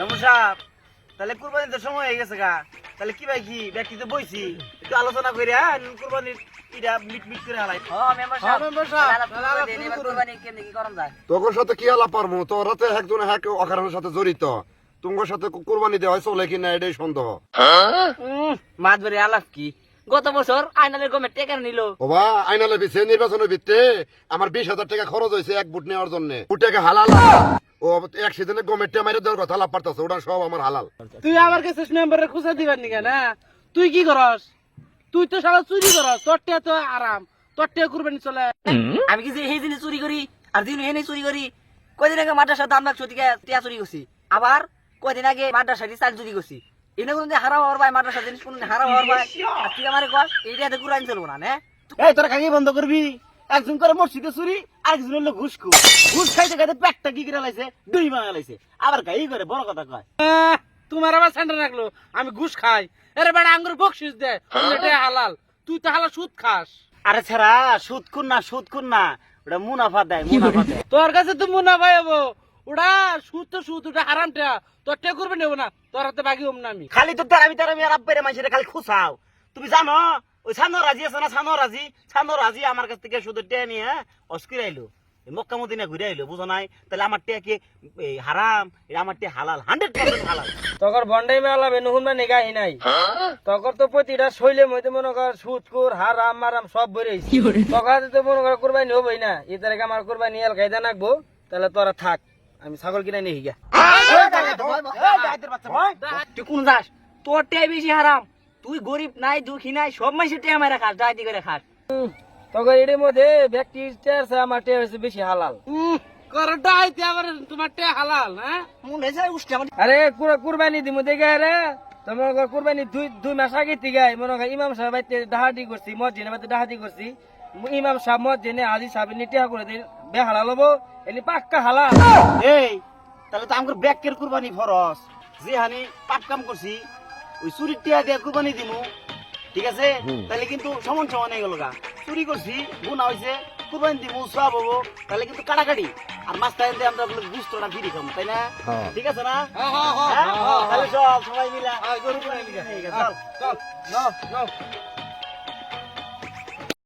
নমস্কার। তাহলে কুরবানির তো সময় হয়ে গেছে গা। তাহলে কি ভাই কি ব্যক্তি তো বইছি? একটু আলোচনা করে হ্যাঁ? কুরবানির ইটা মিট মিট করে করবেন। কুরবানি যায়? তোর সাথে কি আলাপ পারব? তোরা তো একজন এক অকারণের সাথে জড়িত। তোমার সাথে কুরবানি দেওয়া হয় চলে কিনা এটাই সন্দেহ। মাছ ধরে আলাপ কি? গত বছর আইনালের গমে টেকার নিল। বাবা আইনালে বিছে নির্বাচনের ভিত্তে আমার বিশ হাজার টাকা খরচ হয়েছে এক বুট নেওয়ার জন্য। বুটটাকে হালাল। ও এক সিজনে গমেটে মাইরে দেওয়ার কথা লাভ পারতাছে ওটা সব আমার হালাল। তুই আমার কাছে মেম্বারের খুঁজা দিবার নিকা না? তুই কি করস? তুই তো সারা চুরি করস তোর টিয়া তো আরাম। তোর টিয়া কুরবানি চলে। আমি কি যে সেই জিনিস চুরি করি আর দিন হেনে চুরি করি? কয়দিন আগে মাদ্রাসা দাম লাগছো থেকে টিয়া চুরি করছি। আবার কয়দিন আগে মাদ্রাসা চাল চুরি করছি। এনে কোনো হারা হওয়ার ভাই মাদ্রাসা জিনিস কোনো হারা হওয়ার ভাই তুই আমার কর এইটা কুরবানি চলবো না নে? এই তোরা কাকি বন্ধ করবি? একজন করে মসজিদে চুরি আরেকজন হলো ঘুষ খু। ঘুষ খাইতে খাইতে পেটটা কি করে লাইছে? দুই বানা লাইছে। আবার গাই করে বড় কথা কয়। তোমার আবার সেন্টার রাখল আমি ঘুষ খাই। আরে আঙ্গুর বকশিস দে এটা হালাল। তুই তো হালাল সুদ খাস। আরে ছাড়া সুদ খুন না সুদ খুন না ওটা মুনাফা দেয় মুনাফা দেয়। তোর কাছে তো মুনাফা হব। ওটা সুদ তো সুদ ওটা হারাম তোর টিয়া করবে নেব না তোর হাতে বাকি হম না আমি। খালি তো তারাবি তারাবি আর আব্বারে মানুষের খালি খুশাও। তুমি জানো ওই সানো রাজি আছে না সানো রাজি? সানো রাজি আমার কাছ থেকে শুধু টেয়া নিয়ে অস্কির আইলো। মক্কা মদিনা ঘুরে আইলো বুঝো নাই? তাহলে আমার টিয়া কি হারাম? এটা আমার টিয়া হালাল হান্ড্রেড পার্সেন্ট হালাল। তকর বন্ডাই মেলা বেনুহুন মানে গাহি নাই। তকর তো প্রতিটা শৈলে মধ্যে মনে কর সুদ কুর হারাম মারাম সব বেরিয়েছি তখন তো মনে কর কুরবানি হবই না। তারিখে আমার কুরবানি এল গাইদা নাকবো তাহলে তোরা থাক। আমি ছাগল কিনে নিয়ে গিয়া তুই কোন যাস তোর টিয়া বেশি হারাম তুই গরিব নাই দুঃখী নাই সব মানুষের টিয়া মেরে খাস ডাইতি করে খাস তখন এর মধ্যে আছে আমার টেয়ার হচ্ছে বেশি হালাল হ্যাঁ মনে হয়েছে আমার মনে ইমাম সাহেব ডাহাতি করছি ইমাম সাহেব নিটিয়া করে দিন বে হালাল হব এলি পাক্কা হালাল এই তাহলে তো আমার ব্যাকের কুরবানি ফরস যে হানি পাপ কাম করছি ওই চুরির টিয়া দিয়ে কুরবানি দিমু। ঠিক আছে? তাহলে কিন্তু সমান সমান হয়ে গেল গা। চুরি করছি গুণা হয়েছে কুরবানি দিমু সব হব। তাহলে কিন্তু কাটাকাটি। আর মাছ টাইম দিয়ে আমরা গুস্তটা ফিরি খাম তাই না? হ্যাঁ। ঠিক আছে না? হ্যাঁ, হ্যাঁ, তাহলে সব সবাই মিলা গরু আছে, চল। চল, নাও, নাও।